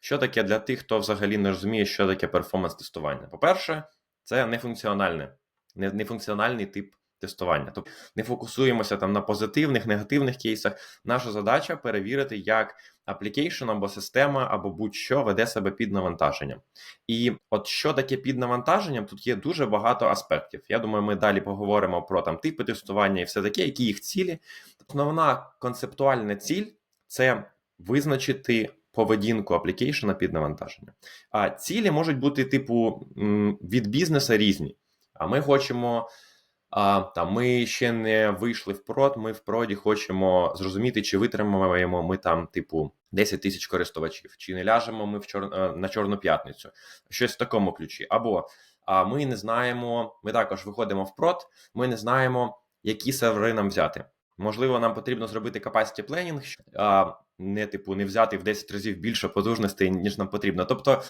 що таке для тих, хто взагалі не розуміє, що таке перформанс-тестування. По-перше, це нефункціональне, нефункціональний тип тестування. Тобто не фокусуємося там на позитивних, негативних кейсах. Наша задача перевірити, як application або система, або будь-що веде себе під навантаженням. І от що таке під навантаженням, тут є дуже багато аспектів. Я думаю, ми далі поговоримо про там типи тестування і все таке, які їх цілі. Основна концептуальна ціль це визначити поведінку аплікейшена під навантаженням. А цілі можуть бути, типу, від бізнесу різні. А ми хочемо. А там ми ще не вийшли в прод. Ми в проді хочемо зрозуміти, чи витримаємо ми там, типу, 10 тисяч користувачів, чи не ляжемо ми в чор... е, на чорну п'ятницю, щось в такому ключі. Або а ми не знаємо, ми також виходимо в прод, ми не знаємо, які сервери нам взяти. Можливо, нам потрібно зробити capacity planning, не типу не взяти в 10 разів більше потужностей, ніж нам потрібно. Тобто